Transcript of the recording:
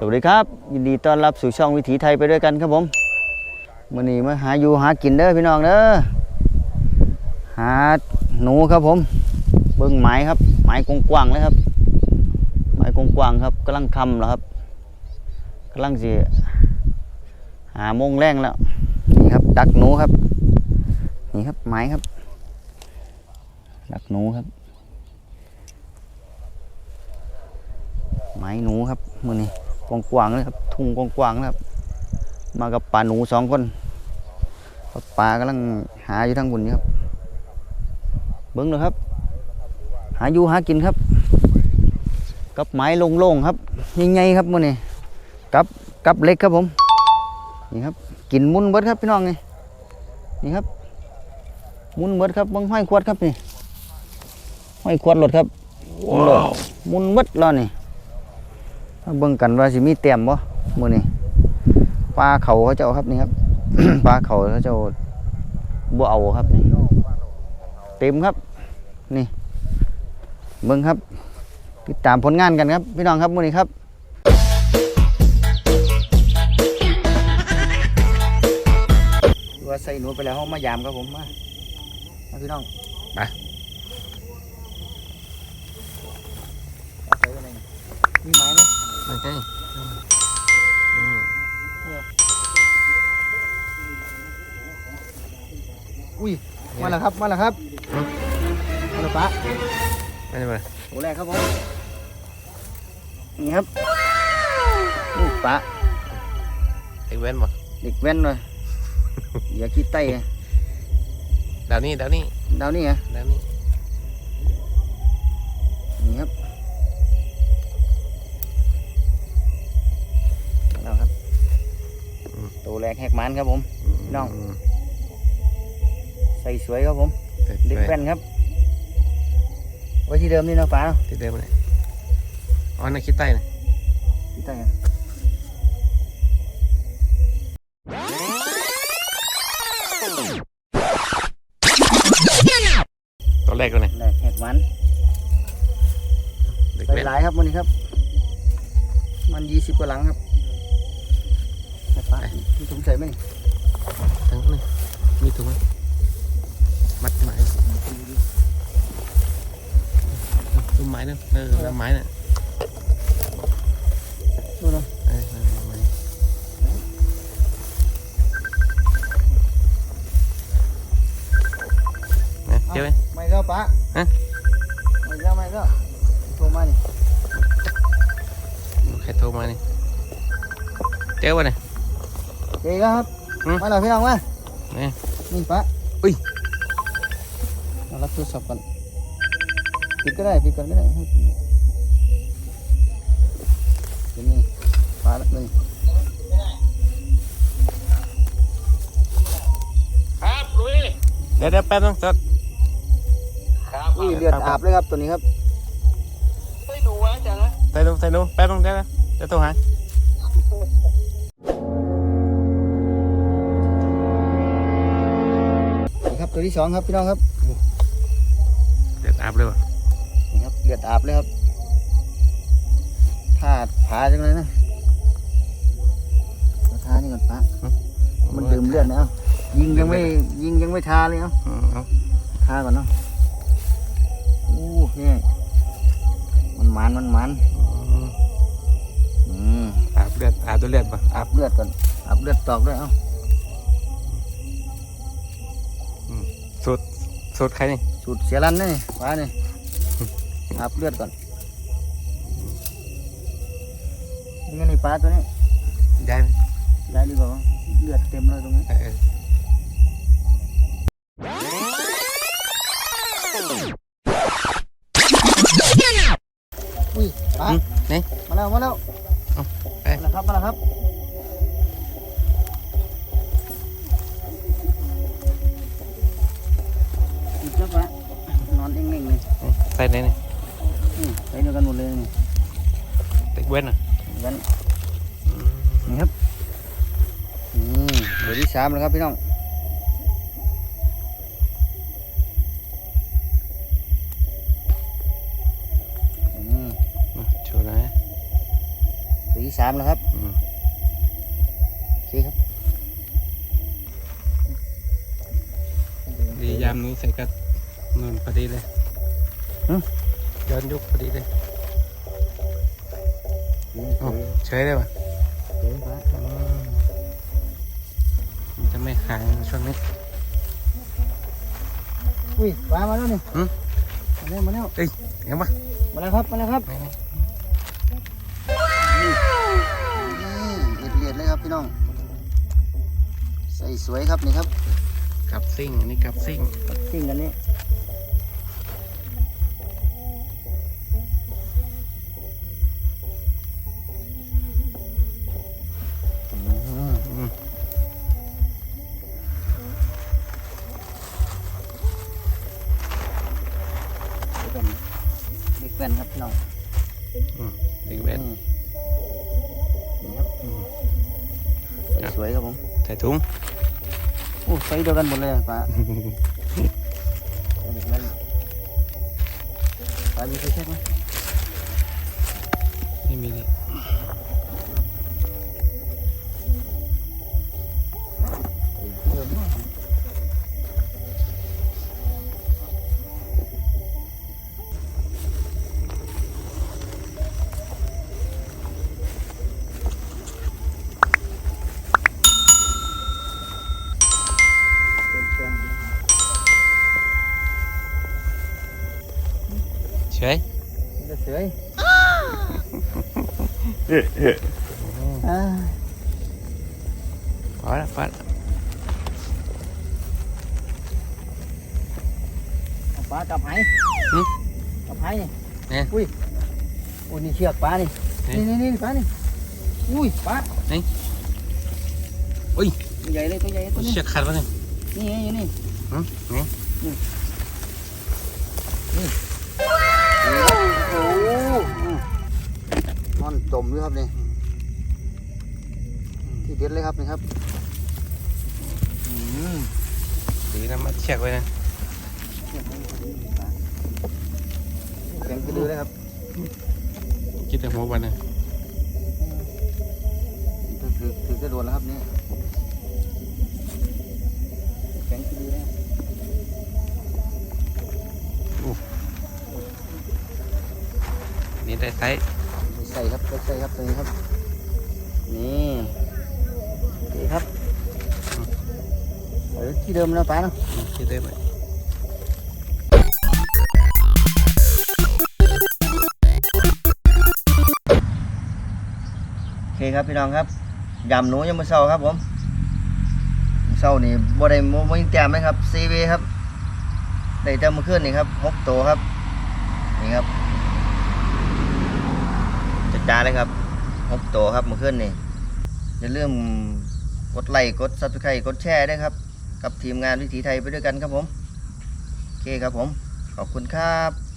สวัสดีครับ ยินดีต้อนรับสู่ช่องวิถีไทยไปด้วยกันครับผมมื่อนี้มาหาอยู่หากินเด้อพี่น้องเด้อหาหนูครับผม เบิ้งไม้ครับไม้กว้างๆเลยครับไม้กว้างๆครับกำลังคำแล้วครับกำลังสิหาโมงแรงแล้วนี่ครับ ดักหนูครับ นี่ครับไม้ครับ ดักหนูครับ ไม้หนูครับมือนี้ กว้างๆเลยครับทุ่งกว้างๆนะครับ มากับป่าหนูสองคนป่ากำลังหาอยู่ทั้งบนนี้ครับ เบิ้งเลยครับ หาอยู่หากินครับ กับไม้โล่งๆครับใหญ่ๆครับมือนี้กับกับเล็กครับผมนี่ครับกินมุนเบิดครับพี่น้องนี่นี่ครับ มุนเบิดครับเบิ้งห้อยขวดครับนี่ห้อยขวดรถครับมุนโลดมุนเบิดแล้วนี่มา เบิ่งกันว่าสิมีเต็มบ่มื้อนี้ปลาเขาเขาเจ้าครับนี่ครับ ปลาเขาเขาเจ้าบ่เอาครับนี่เต็มครับ นี่ เบิ่งครับ ติดตามผลงานกันครับ พี่น้องครับมื้อนี้ครับว่าใส่หนูไปแล้วเฮามายามครับผมมามาพี่น้องไปเอาใส่ไว้ไหนนี่มีไม้ไหมไม่ใช่อืมอุ้ย มาแล้วครับ มาแล้วครับ มาแล้วปะไม่ใช่ไหมโอ้แรกครับผม นี่ครับนี่ปะเด็กเว้นบ่เด็กแว่นเลยอย่าขี้ไตไงดาวนี่ดาวนี่ดาวนี่ไงดาวนี่นี่ แรกแหกมันครับผมน้องมใส่สวยครับผมเด็กเด็กเว้แว่นนครับไว้ที่เดิมนี่เนาะป๋าเนาะที่เดิมเลยอ๋อนักคิดใต้นะขี้ไตไงตัวแรกเลยแรกแหกมันเด็กใส่เว้นหลายครับวันนี้ครับ มันยี่สิบกว่าหลังครับ ใส่ปะมีถุงใส่ไหมนี่ทั้งนั้นมีถุงไหมมัดไม้ตุ้มไม้นั่นเออแล้วไม้น่ะดูเนาะเออเออไม้นะเจอไหมไม่ก็ปะฮะไม่ก็ไม่ก็โทรมานี่ใครโทรมานี่เจอวะเนี่ย เจ๊ก็ครับอืม มาแล้วพี่น้องมานี่ นี่ปะอุ้ยมารับโทรศัพท์ก่อนปิดก็ได้ปิดก่อนก็ได้ให้ปิดนี่ปลาแล้วนี่ครับลุยเดี๋ยวเดี๋ยวแป๊บนึงสดครับอุ้ยเลือดอาบเลยครับตัวนี้ครับ ไม่ดูวะจังนะใส่ดูใส่ดูแป๊บนึงเดี๋ยวนะเดี๋ยวโทรหา ตัวที่สองครับพี่น้องครับเดี๋ยวอาบเลยวะนี่ครับเลือดอาบเลยครับทาดผาจังเลยนะเอาทานี่ก่อนปะมันดื่มเลือดนะเอายิงยังไม่ยิงยังไม่ทาเลยเอาอืมเอาทาก่อนเนาะอู้นี่มันมันมันมันอืมอืมอาบเลือดอาบด้วยเลือดปะอาบเลือดก่อนอาบเลือดตอกด้วยเอ้า สูตรสูตรใครนี่สูตรเสียรันนี่ปลานี่อาบเลือดก่อนนี่ไงนี่ปลาตัวนี้ได้ไหมได้ดีกว่ามั้งเลือดเต็มเลยตรงนี้ ใส่ไหนนี่อืมไปเดียวกันหมดเลยนี่เด็กเว้นอะกันอืมนี่ครับอืมเดี๋ยวที่สามแล้วครับพี่น้องอืมมาโชว์หน่อยสีที่สามแล้วครับอืมโอเคครับดียามนี้ใส่กับนนพอดีเลยหึ ย้อนยุคพอดีเลยโอ้ใช้ได้ป่ะเดี๋ยวฟ้าอืมมันจะไม่หายช่วงนี้ อุ้ยฟ้ามาแล้วนี่หึมาแล้วมาแล้วเห็นปะมาแล้วครับ มาแล้วครับไม่ไม่นี่เลียดเลียดๆเลยครับพี่น้อง ใส่สวยครับนี่ครับกับซิ่งอันนี่กับซิ่งสิ่งกันนี้ แว่นครับพี่น้องอืมเด็กเว้นอืมนี่ครับอืมใส่สวยครับผมใส่ถุงโอ้ใส่เดียวกันหมดเลยอะป้าใส่เด็กแว่นป้ามีไฟแช็กไหมไม่ เฉยจะเสยอืมอ่าพอละพอละเอาปลาจับไหหึจับไหนี่เนี่ยอุ้ยโอ้นี่เชือกปลานี่นี่นี่นี่นี่ปลานี่อุ้ยปลานี่อุ้ยตัวใหญ่เลยตัวใหญ่ตัวนี้เชือกขาดวะเนี่ยนี่ไงอยู่นี่อืมนี่ โอ้โหอืมนอนจมอยู่ครับนี่ที่เด็ดเลยครับนี่ครับอืมดีนะมัดเชือกไว้นะแข็งกระดือเลยครับคิดแต่หัววันนะถือถือถือกระโดดแล้วครับนี่แข็งกระดือเลยครับ นี่ได้ไซส์ใส่ครับใส่ครับตัวนี้ครับ นี่โอเคครับเออที่เดิมแล้วป้าเนาะคิดได้ไหมโอเคครับพี่น้องครับยำหนูยังมือเศร้าครับผมมื้อเศร้านี่บ่ได้โมโมยิงแต้มไหมครับซีเวครับได้แต่เมื่อคืนนี่ครับหกตัวครับนี่ครับ จ้าเลยครับหกตัวครับเมื่อคืนนี่อย่าลืมกดไลค์กดซับสไครต์กดแชร์ด้วยครับ กับทีมงานวิถีไทยไปด้วยกันครับผม โอเคครับผม ขอบคุณครับ